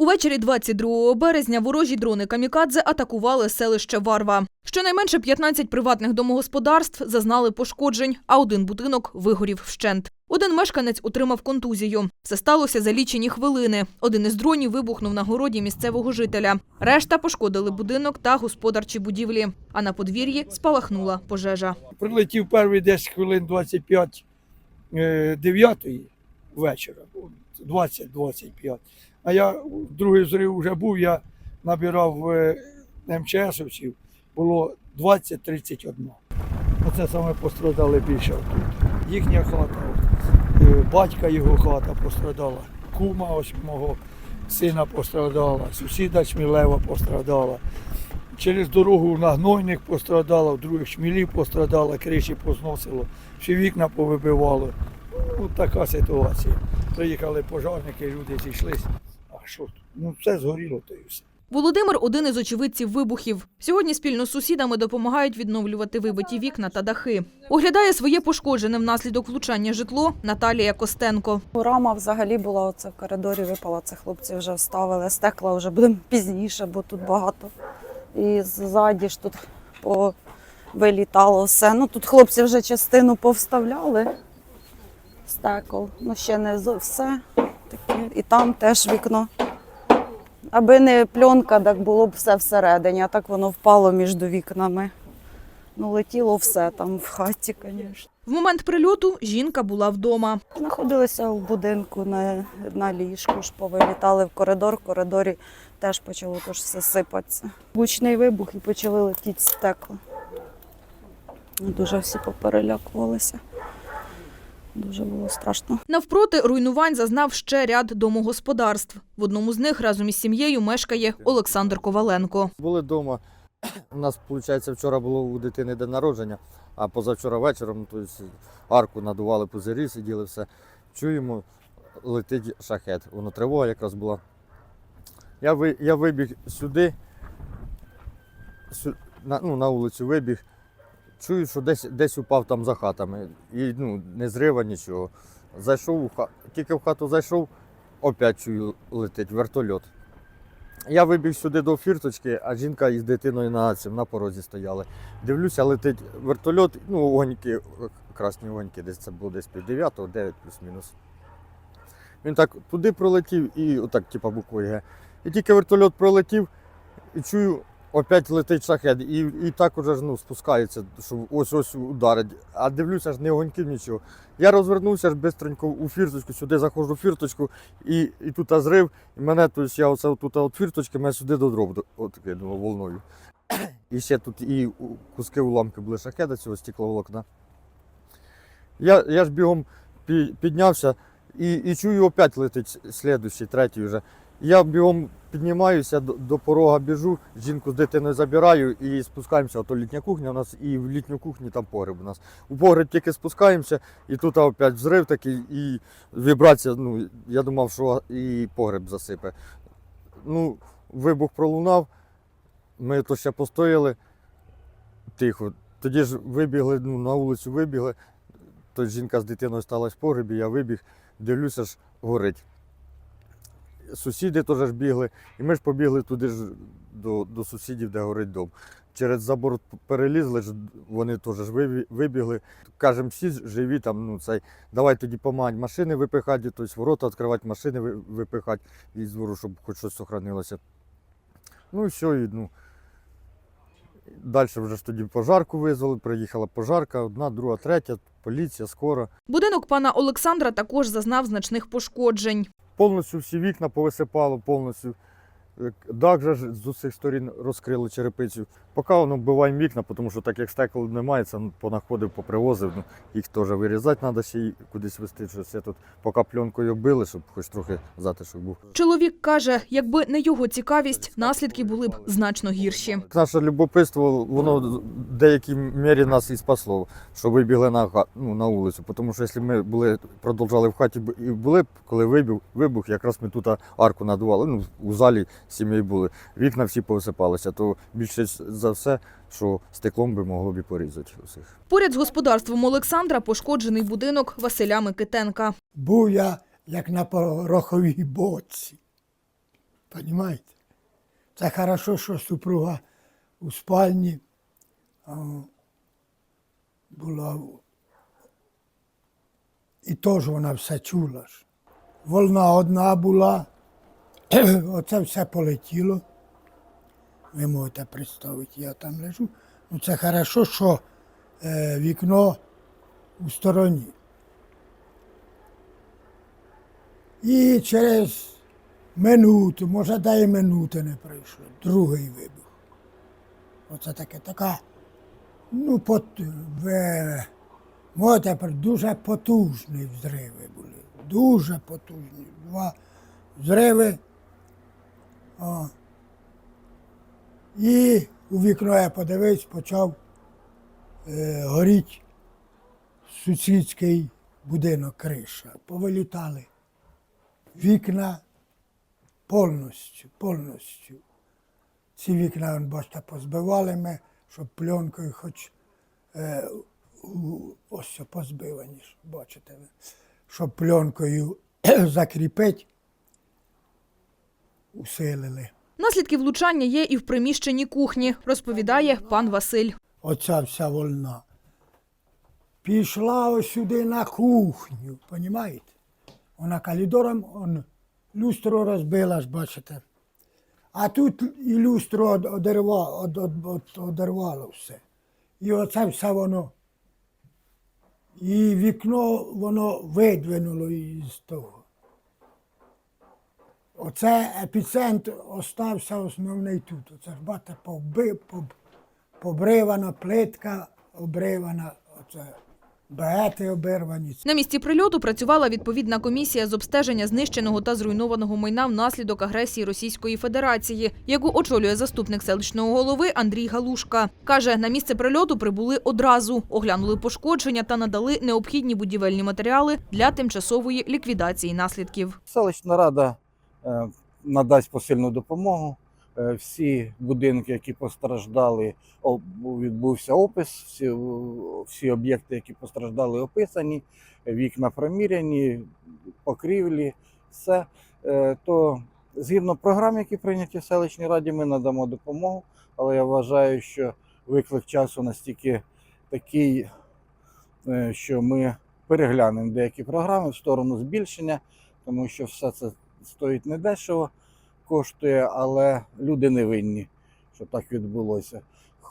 Увечері 22 березня ворожі дрони камікадзе атакували селище Варва. Щонайменше 15 приватних домогосподарств зазнали пошкоджень, а один будинок вигорів вщент. Один мешканець отримав контузію. Все сталося за лічені хвилини. Один із дронів вибухнув на городі місцевого жителя. Решта пошкодили будинок та господарчі будівлі. А на подвір'ї спалахнула пожежа. Прилетів перший десь хвилин 25 е, 9 вечора, 20-25. А я другий взрив вже був, я набирав е, МЧСовців, було 20-31. Оце саме пострадали більше. Їхня хата, е, батька його хата пострадала, кума ось мого сина пострадала, сусіда Чмілева пострадала. Через дорогу на гнойних пострадало, в других шмілів пострадало, криші позносило, всі вікна повибивало. Ну, така ситуація. Приїхали пожарники, люди зійшлися. А що тут? Ну, все згоріло, то і все. Володимир один із очевидців вибухів. Сьогодні спільно з сусідами допомагають відновлювати вибиті вікна та дахи. Оглядає своє пошкоджене внаслідок влучання житло Наталія Костенко. Рама взагалі була оце в коридорі випала. Це хлопці вже вставили. Стекла вже будемо пізніше, бо тут багато. І ззаді ж тут вилітало все. Ну тут хлопці вже частину повставляли стекол. Ну ще не все. Таке. І там теж вікно. Аби не пленка, так було б все всередині, а так воно впало між вікнами. Ну, летіло все там в хаті, звісно. В момент прильоту жінка була вдома. Знаходилися в будинку на, на ліжку, ж повилітали в коридор. В коридорі теж почало тож все сипатися. Гучний вибух і почали летіти стекла. Дуже всі поперелякувалися. Дуже було страшно. Навпроти руйнувань зазнав ще ряд домогосподарств. В одному з них разом із сім'єю мешкає Олександр Коваленко. Були вдома. У нас, виходить, вчора було у дитини день народження, а позавчора вечором то есть, арку надували пузирі, сиділи все. Чуємо, летить шахет. Воно тривога якраз була. Я, ви, я вибіг сюди, сю, на, ну, на вулицю вибіг. Чую, що десь, десь упав там за хатами. І ну, не зрива нічого. Зайшов у хату, тільки в хату зайшов, опять чую, летить вертольот. Я вибіг сюди до фірточки, а жінка із дитиною на цьому на порозі стояли. Дивлюся, летить вертольот, ну, огоньки, красні огоньки, десь це було десь пів дев'ятого, дев'ять плюс-мінус. Він так туди пролетів і отак, типа буквою Г. І тільки вертольот пролетів, і чую, опять летить шахет. І, і так уже ж ну, спускається, що ось ось ударить. А дивлюся ж не огоньків нічого. Я розвернувся ж бистренько у фірточку, сюди заходжу в фірточку, і, і тут зрив, і мене, тобто я оце тут от фірточки, мене сюди до дроб от кинуло волною. І ще тут і куски уламки були шахеда цього стекловолокна. Я, я ж бігом піднявся і, і чую, опять летить слідущий, третій вже. Я бігом піднімаюся до, порога біжу, жінку з дитиною забираю і спускаємося. Ото літня кухня у нас, і в літню кухню там погреб у нас. У погреб тільки спускаємося, і тут опять взрив такий, і вібрація. Ну, я думав, що і погреб засипе. Ну, вибух пролунав, ми то ще постояли тихо. Тоді ж вибігли, ну, на вулицю вибігли. То жінка з дитиною сталася в погребі, я вибіг, дивлюся ж, горить. Сусіди теж ж бігли, і ми ж побігли туди ж до, до сусідів, де горить дом. Через забор перелізли, вони теж ж вибігли. Кажемо, всі живі, там, ну, цей, давай тоді помагати машини випихати, тобто ворота відкривати, машини ви- випихати із двору, щоб хоч щось сохранилося. Ну і все, і, ну, Далі вже ж тоді пожарку визвали, приїхала пожарка, одна, друга, третя, поліція, скоро. Будинок пана Олександра також зазнав значних пошкоджень. Повністю всі вікна повисипало, повністю. Е, Дах же з усіх сторін розкрили черепицю. Поки воно вбиває вікна, тому що так як стекол немає, це ну, понаходив, попривозив. Ну, їх теж вирізати треба ще й кудись вести. Щось я тут поки пленкою били, щоб хоч трохи затишок був. Чоловік каже, якби не його цікавість, наслідки були б значно гірші. Наше любопитство, воно в деякій мірі нас і спасло, що вибігли на, ну, на вулицю. Тому що якщо ми були, продовжали в хаті і були б, коли вибух, вибух, якраз ми тут арку надували, ну, у залі з сім'єю були. Вікна всі повисипалися, то більше за все, що стеклом би могло б і порізати усіх. Поряд з господарством Олександра пошкоджений будинок Василя Микитенка. був я як на пороховій боці. Понимаєте? Це хорошо, що супруга у спальні була. І теж вона все чула. Волна одна була, оце все полетіло. Ви можете представити, я там лежу. Ну це хорошо, що е, вікно у стороні. І через минуту, може, дай минути не пройшло, другий вибух. Оце таке така, ну, пот, ви, можете, дуже потужні взриви були. Дуже потужні. Два взриви. О. І у вікно я подивився, почав е, горіти сусідський будинок, криша. Повилітали вікна повністю, повністю. Ці вікна, бачите, позбивали ми, щоб пленкою хоч е, ось що позбивані, бачите щоб пленкою закріпити, усилили. Наслідки влучання є і в приміщенні кухні, розповідає пан Василь. оця вся волна. Пішла ось сюди на кухню, понімаєте? Вона калідором он, люстру розбила, ж бачите. А тут і люстру од- одерва, од, од, од, одервало все. І оце все воно. І вікно воно видвинуло із того. Оце епіцентр остався основний тут. Оце ж бачите, побривана плитка, обривана, оце багети обірвані. На місці прильоту працювала відповідна комісія з обстеження знищеного та зруйнованого майна внаслідок агресії Російської Федерації, яку очолює заступник селищного голови Андрій Галушка. Каже, на місце прильоту прибули одразу, оглянули пошкодження та надали необхідні будівельні матеріали для тимчасової ліквідації наслідків. Селищна рада надасть посильну допомогу. Е, Всі будинки, які постраждали, відбувся опис. Всі, всі об'єкти, які постраждали, описані, вікна проміряні, покрівлі, все. Е, То згідно програм, які прийняті в селищній раді, ми надамо допомогу. Але я вважаю, що виклик часу настільки такий, е, що ми переглянемо деякі програми в сторону збільшення тому що все це стоїть недешево, коштує, але люди не винні, що так відбулося.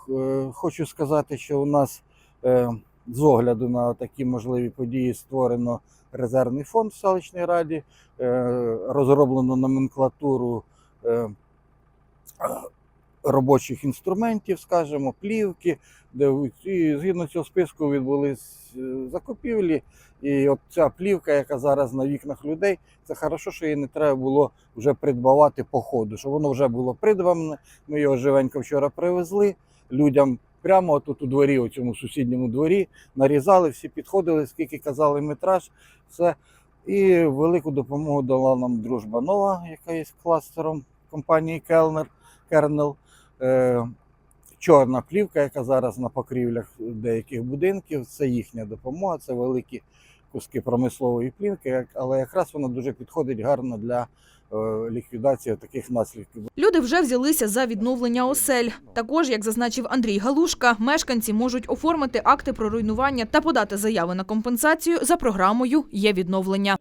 Е, Хочу сказати, що у нас е, з огляду на такі можливі події створено резервний фонд в селищній раді, е, розроблено номенклатуру робочих інструментів, скажімо, плівки, де і згідно цього списку відбулись е, закупівлі. І от ця плівка, яка зараз на вікнах людей, це хорошо, що її не треба було вже придбавати по ходу, щоб воно вже було придбане. Ми його живенько вчора привезли людям прямо тут у дворі, у цьому сусідньому дворі, нарізали, всі підходили, скільки казали метраж, все. І велику допомогу дала нам дружба нова, яка є кластером компанії Келнер, Кернел. Е, чорна плівка, яка зараз на покрівлях деяких будинків, це їхня допомога, це великі куски промислової плівки, але якраз вона дуже підходить гарно для е, ліквідації таких наслідків. Люди вже взялися за відновлення осель. Також, як зазначив Андрій Галушка, мешканці можуть оформити акти про руйнування та подати заяви на компенсацію за програмою «Є відновлення».